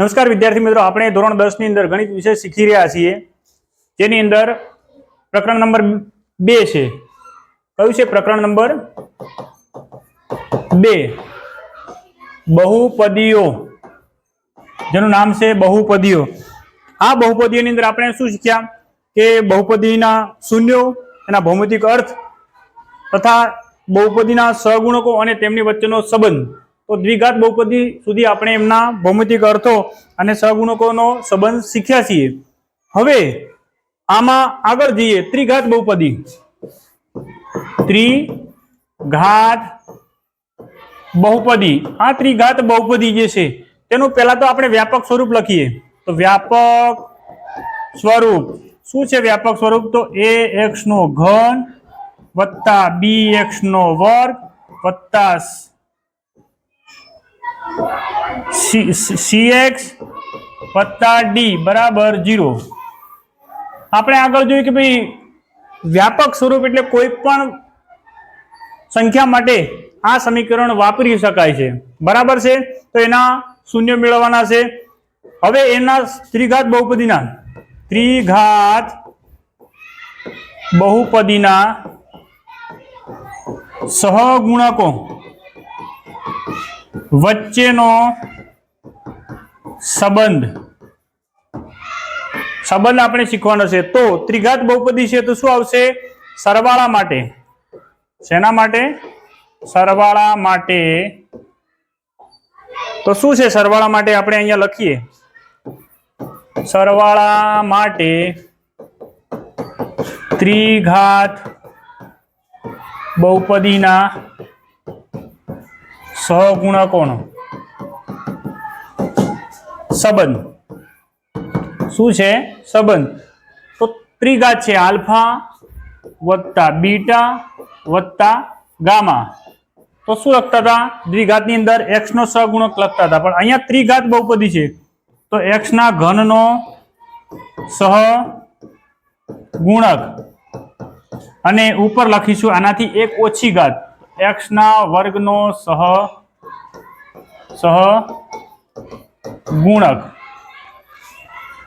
નમસ્કાર વિદ્યાર્થી મિત્રો, આપણે ધોરણ દસની અંદર ગણિત વિષય શીખી રહ્યા છીએ. તેની અંદર પ્રકરણ નંબર બે છે. કયું છે પ્રકરણ નંબર બે? બહુપદીઓ. જેનું નામ છે બહુપદીઓ. આ બહુપદીઓની અંદર આપણે શું શીખ્યા? કે બહુપદીના શૂન્યો એના ભૌમિતિક અર્થ તથા બહુપદીના સહગુણકો અને તેમની વચ્ચેનો સંબંધ. તો દ્વિઘાત બહુપદી સુધી આપણે એમના ભૌમિતિક અર્થો અને સહગુણકોનો સંબંધ શીખ્યા છીએ. હવે આમાં આગળ જઈએ. ત્રિઘાત બહુપદી. ત્રિઘાત બહુપદી. આ ત્રિઘાત બહુપદી જે છે, તેનું પહેલા તો આપણે વ્યાપક સ્વરૂપ લખીએ. તો વ્યાપક સ્વરૂપ. શું છે વ્યાપક સ્વરૂપ? તો એ એક્સ નો ઘન વત્તા બી એક્સ નો વર્ગ વત્તા સી એક્સ વત્તા ડી બરાબર જીરો આપણે આગળ જોયું કે ભાઈ, વ્યાપક સ્વરૂપ એટલે કોઈ પણ સંખ્યા માટે આ સમીકરણ વાપરી શકાય છે. બરાબર છે? તો એના શૂન્ય મેળવવાના છે. હવે એના ત્રિઘાત બહુપદીના. ત્રિઘાત બહુપદીના સહગુણકો. વચ્ચેનો સંબંધ. સંબંધ આપણે શીખવાનો છે. તો ત્રિઘાત બહુપદી છે તો શું આવશે? સરવાળા માટે. શેના માટે? સરવાળા માટે. તો શું છે સરવાળા માટે? આપણે અહીંયા લખીએ. સરવાળા માટે ત્રિઘાત બહુપદીના સહગુણકોનો સંબંધ. શું છે? સંબંધ. તો ત્રિઘાત છે આલ્ફા વત્તા બીટા વત્તા ગામા. તો શું લખતા હતા? દ્વિઘાતની અંદર એક્સ નો સહગુણક લખતા હતા. પણ અહીંયા ત્રિઘાત બહુપદી છે. તો એક્સ ના ઘનનો સહ ગુણક અને ઉપર લખીશું આનાથી એક ઓછી ઘાત. એક્સ ના વર્ગનો સહ સહ ગુણક.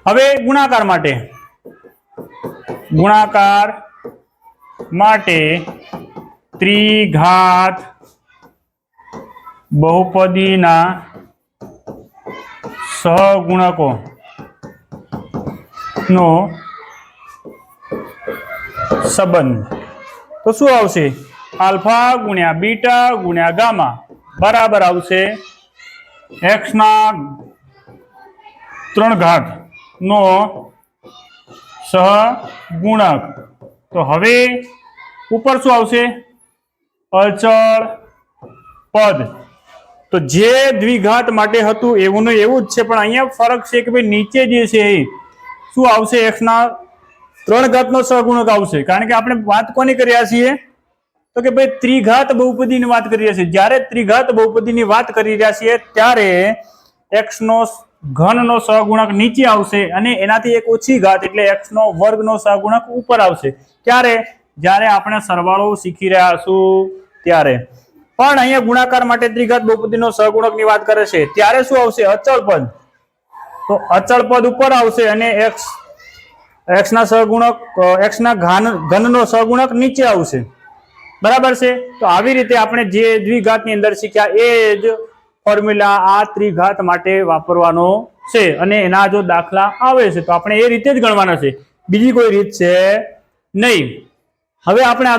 હવે ગુણાકાર માટે. ગુણાકાર માટે ત્રિઘાત બહુપદીના સહગુણકો નો સંબંધ. તો શું આવશે? આલ્ફા ગુણ્યા બીટા ગુણ્યા ગામા. બરાબર આવશે એક્સ ના ત્રણ ઘાત નો સહગુણક. તો હવે ઉપર શું આવશે? અચળ પદ. તો જે દ્વિઘાત માટે હતું એવું એવું જ છે, પણ અહીંયા ફરક છે કે ભાઈ નીચે જે છે એ શું આવશે? એક્સ ના ત્રણ ઘાતનો સહગુણક આવશે. કારણ કે આપણે વાત કોની કર્યા છીએ? તો કે ભાઈ ત્રિઘાત બહુપદીની વાત કરી રહ્યા છીએ. જ્યારે ત્રિઘાત બહુપદીની વાત કરી રહ્યા છીએ, ત્યારે એક્સ નો ઘનનો સહગુણક નીચે આવશે અને એનાથી એક ઓછી ઘાત એટલે એક્સ નો વર્ગનો સહગુણક ઉપર આવશે. ક્યારે જ્યારે આપણે સરવાળો શીખી રહ્યા છું ત્યારે. પણ અહીંયા ગુણાકાર માટે ત્રિઘાત બહુપદીનો સહગુણકની વાત કરે છે. ત્યારે શું આવશે? અચળ પદ. તો અચળ પદ ઉપર આવશે અને એક્સ એક્સ ના સહગુણક એક્સ ના ઘન, ઘનનો સહગુણક નીચે આવશે. બરાબર છે? તો આવી રીતે આપણે જે દ્વિઘાતની અંદર શીખ્યા એ જ ફોર્મ્યુલા આ ત્રિઘાત માટે વાપરવાનો છે અને એના જો દાખલા આવે છે તો આપણે એ રીતે જ ગણવાના છે. બીજી કોઈ રીત છે નહીં. હવે આપણે